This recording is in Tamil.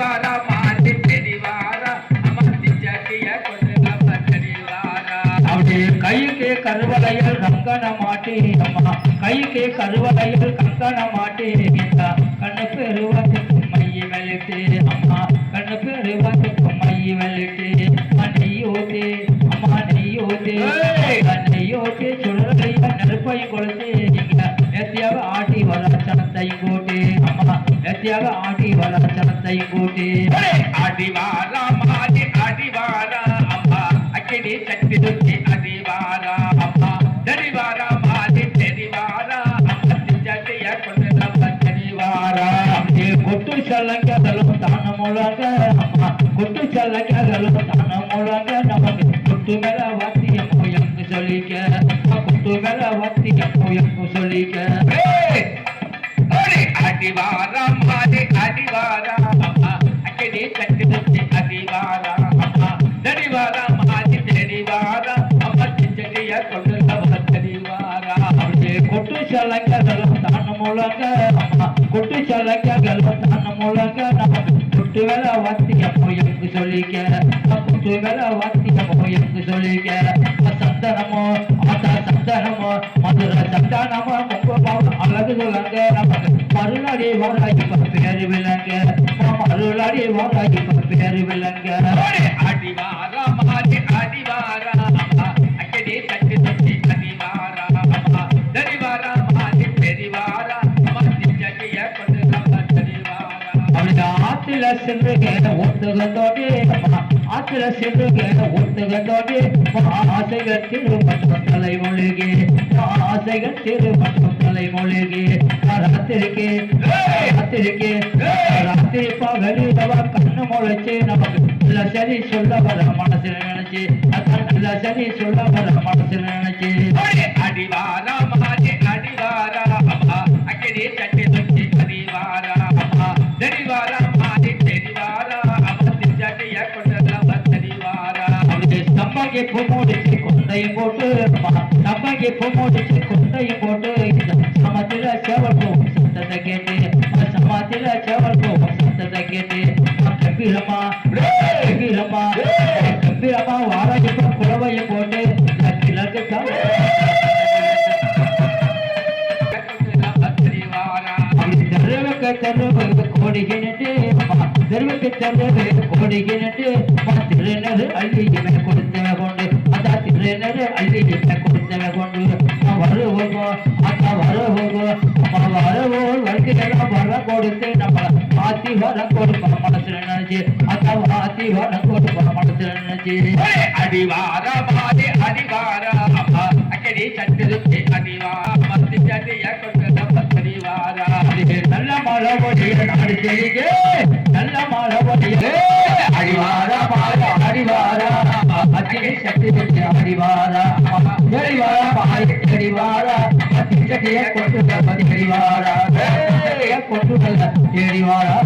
அடிவாரா மாறி தெரிவாரா அமர்த்தி சட்டிய கொண்டு நம்ம தெரிவாரா அப்படியே கைக்கு கருவளையல் கங்கண மாட்டி அம்மா. கைக்கு கருவளையல் கங்கண மாட்டி கண்ணு பெருவத்துக்கு மைய வெளுத்து அம்மா. கண்ணு பெருவத்துக்கு மைய வெளுத்து நெய்யோட்டு அம்மா ஏய்! நெய்யோட்டு சுடலைய நெருப்பை இங்க நேத்தியாக ஆட்டி வர சனத்தை கூட்டு நேத்தியாக ஆட்டி வர சனத்தை கூட்டு அடிவாரா மாறி அடிவாரா அம்மா. அக்கினி சட்டி துச்சி அடிவாரா அம்மா. தெரிவாரா மாறி தெரிவாரா சட்டிய கொண்டு நம்ம தெரிவாரா அப்படியே கொட்டு சல்லங்ககளும் தான முழங்க அம்மா. கொட்டு சல்லங்ககளும் தான முழங்க நமக்கு கொட்டு மேல வாத்தியம் போயங்கு சொல்லிக்க கொட்டு மேல வாத்தியம் போயங்கு சொல்லிக்க. ஏய்! ஓடி! அடிவாரா மாறி அடிவாரா அம்மா அக்கினி சட்டி துச்சி அடிவாரா அம்மா தெரிவாரா மாறி தெரிவாரா அமர்த்தி சட்டிய கொண்டு தெரிவாரா அப்படியே கொட்டு சல்லங்ககளும் தான முழங்க அம்மா கொட்டு சல்லங்ககளும் தான முழங்க நமக்கு கொட்டு மேல வாத்திய போயங்கு சொல்லிக்க. கொட்டு மேல வாத்திய போயங்கு சொல்லிக்க. சந்தனமோ ஆத்தா சந்தனமோ மதுரை சந்தானமோ அழகு சொல்லுங்க. நமக்கு மருளாடி வாராகி பேரு விலங்க மருளாடி வாராகி பேரு விலங்க ஓடி! அடிவாரா மாறி அடிவாரா அக்கினி சட்டி துச்சி அடிவாரா தெரிவாரா மாறி தெரிவாரா அமர்த்தி சட்டிய கொண்டு நம்ம தெரிவாரா அவளுக்கு ஆத்துல சென்றுக ஒத்துகத்தோடு ஆத்துல சென்றுக ஒத்துகத்தோடு ஆசைகள் திருமணம் தலை மொழிகே ஆசைகள் திருமணம் ராத்திரிக்கு ராத்திரிக்கு ராத்திரி பகலிடவ கண்ணு முளைச்சு நமக்கு நல்ல சரி சொல்ல வர மனசுல நினைச்சு. நல்ல சரி சொல்ல வர மனசுல நினைச்சு! அடிவாரா மாறி அடிவாரா அம்மா. அக்கினி சட்டி துச்சி அடிவாரா அம்மா. தெரிவாரா மாறி தெரிவாரா அமர்த்தி சட்டிய கொண்டு நம்ம தெரிவாரா அவளுக்கு சம்பகி பூ முடிச்சு கொண்டையும் போட்டு சம்பகி பூ முடிச்சு கொண்டையும் தெருவுக்கு தெருவு கோடிகிட்டு திருநரு அள்ளி இவன் கொடுத்தவ கொண்டு அந்த திருநரு அள்ளி கொடுத்தவ கொண்டு வருவோமோ அந்த வருவோமோ நம்ம வருவோ வருகிறோம் வர கொடுத்து நம்ம மாத்தி வர கொடுப்போம் மனசுல நினைச்சு அந்த மாத்தி வர கொடுப்போம் மனசுல நினைச்சு. அடிவாரா மாறி அடிவாரா அம்மா அக்கடி சட்டிருச்சி அடிவாரா மத்தி சட்டிய கொண்டு நம்ம தெரிவாரா நல்ல மழை பொடிய நாடு செய்யுங்க மாறா அடிவாரா அத்தியை சக்தி பெற்ற அடிவாரா அடிவாரா பாய் அடிவாரா அத்தி சட்டியை கொண்டு மதி அடிவாரா கொண்டு அடிவாரா